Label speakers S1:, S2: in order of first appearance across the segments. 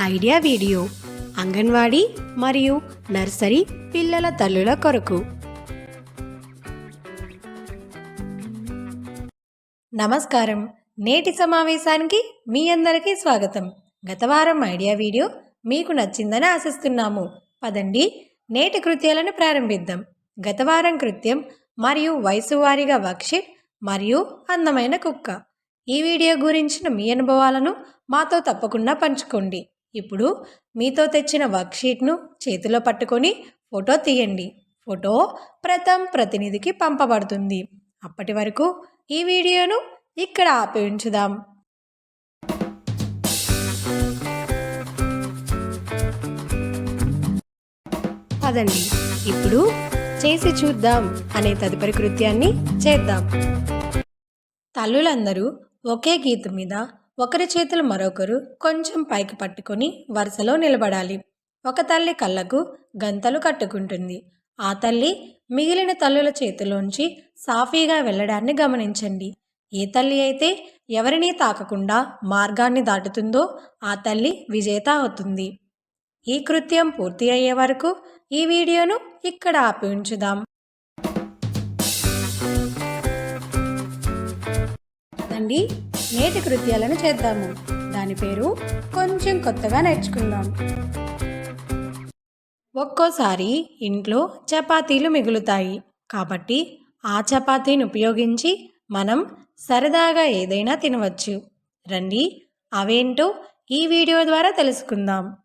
S1: Idea video anganwadi మరియు nursery పిల్లల తల్లుల కొరకు. నమస్కారం. నేటి సమావేశానికి మీ అందరికీ స్వాగతం. గత వారం ఐడియా వీడియో మీకు నచ్చిందని ఆశిస్తున్నాము. పదండి నేటి కృత్యాలను ప్రారంభిద్దాం. గత వారం కృత్యం మరియు వయసు వారీగా వర్క్షీట్ మరియు అందమైన కుక్క. ఈ వీడియో గురించిన మీ అనుభవాలను మాతో తప్పకుండా పంచుకోండి. ఇప్పుడు మీతో తెచ్చిన వర్క్షీట్ను చేతిలో పట్టుకొని ఫోటో తీయండి. ఫోటో ప్రథమ్ ప్రతినిధికి పంపబడుతుంది. అప్పటి వరకు ఈ వీడియోను ఇక్కడ ఆపి ఉంచుదాం పదండి. ఇప్పుడు చేసి చూద్దాం అనే తదుపరి కృత్యాన్ని చేద్దాం. తల్లులందరూ ఒకే గీతం మీద ఒకరి చేతులు మరొకరు కొంచెం పైకి పట్టుకొని వరుసలో నిలబడాలి. ఒక తల్లి కళ్ళకు గంతలు కట్టుకుంటుంది. ఆ తల్లి మిగిలిన తల్లుల చేతిలోంచి సాఫీగా వెళ్ళడాన్ని గమనించండి. ఏ తల్లి అయితే ఎవరినీ తాకకుండా మార్గాన్ని దాటుతుందో ఆ తల్లి విజేత అవుతుంది. ఈ కృత్యం పూర్తి అయ్యే వరకు ఈ వీడియోను ఇక్కడ ఆపి ఉంచుదాం. అండి నేటి కృత్యాలను చేద్దాము. దాని పేరు కొంచెం కొత్తగా నేర్చుకుందాం. ఒక్కోసారి ఇంట్లో చపాతీలు మిగులుతాయి. కాబట్టి ఆ చపాతీని ఉపయోగించి మనం సరదాగా ఏదైనా తినవచ్చు. రండి అవేంటో ఈ వీడియో ద్వారా తెలుసుకుందాం.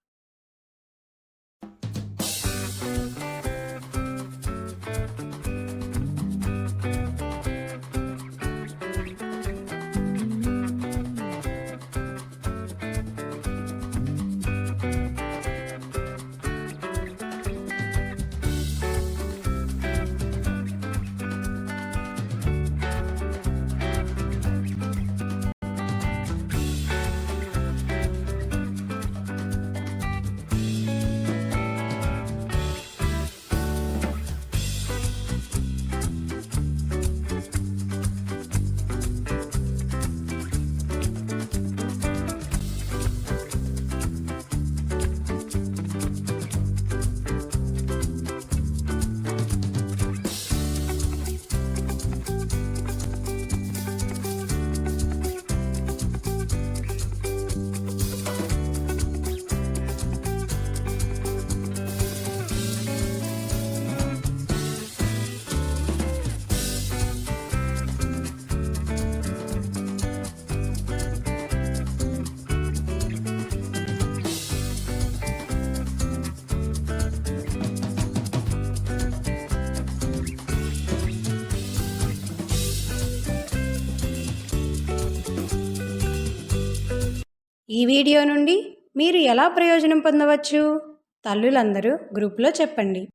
S1: ఈ వీడియో నుండి మీరు ఎలా ప్రయోజనం పొందవచ్చు? తల్లులందరూ గ్రూప్లో చెప్పండి.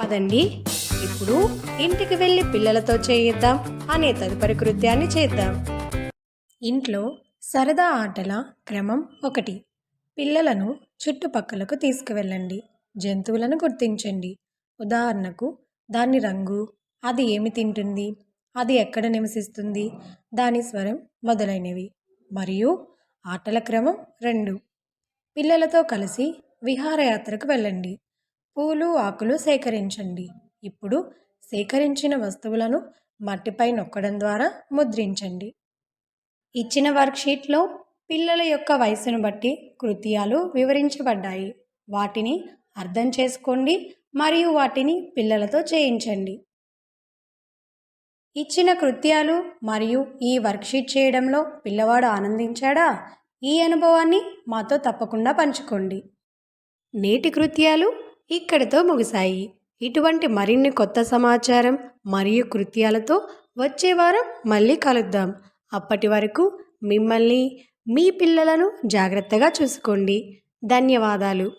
S1: పదండి. ఇప్పుడు ఇంటికి వెళ్ళి పిల్లలతో చేయిద్దాం అనే తదుపరి కృత్యాన్ని చేద్దాం. ఇంట్లో సరదా ఆటల క్రమం ఒకటి. పిల్లలను చుట్టుపక్కలకు తీసుకువెళ్ళండి. జంతువులను గుర్తించండి. ఉదాహరణకు దాని రంగు అది ఏమి తింటుంది? అది ఎక్కడ నివసిస్తుంది? దాని స్వరం మొదలైనవి. మరియు ఆటల క్రమం రెండు. పిల్లలతో కలిసి విహారయాత్రకు వెళ్ళండి. పూలు ఆకులు సేకరించండి. ఇప్పుడు సేకరించిన వస్తువులను మట్టిపై నొక్కడం ద్వారా ముద్రించండి. ఇచ్చిన వర్క్షీట్లో పిల్లల యొక్క వయసును బట్టి కృత్యాలు వివరించబడ్డాయి. వాటిని అర్థం చేసుకోండి మరియు వాటిని పిల్లలతో చేయించండి. ఇచ్చిన కృత్యాలు మరియు ఈ వర్క్షీట్ చేయడంలో పిల్లవాడు ఆనందించాడా? ఈ అనుభవాన్ని మాతో తప్పకుండా పంచుకోండి. నేటి కృత్యాలు ఇక్కడితో ముగిశాయి. ఇటువంటి మరిన్ని కొత్త సమాచారం మరియు కృత్యాలతో వచ్చే వారం మళ్ళీ కలుద్దాం. అప్పటి వరకు మిమ్మల్ని మీ పిల్లలను జాగ్రత్తగా చూసుకోండి. ధన్యవాదాలు.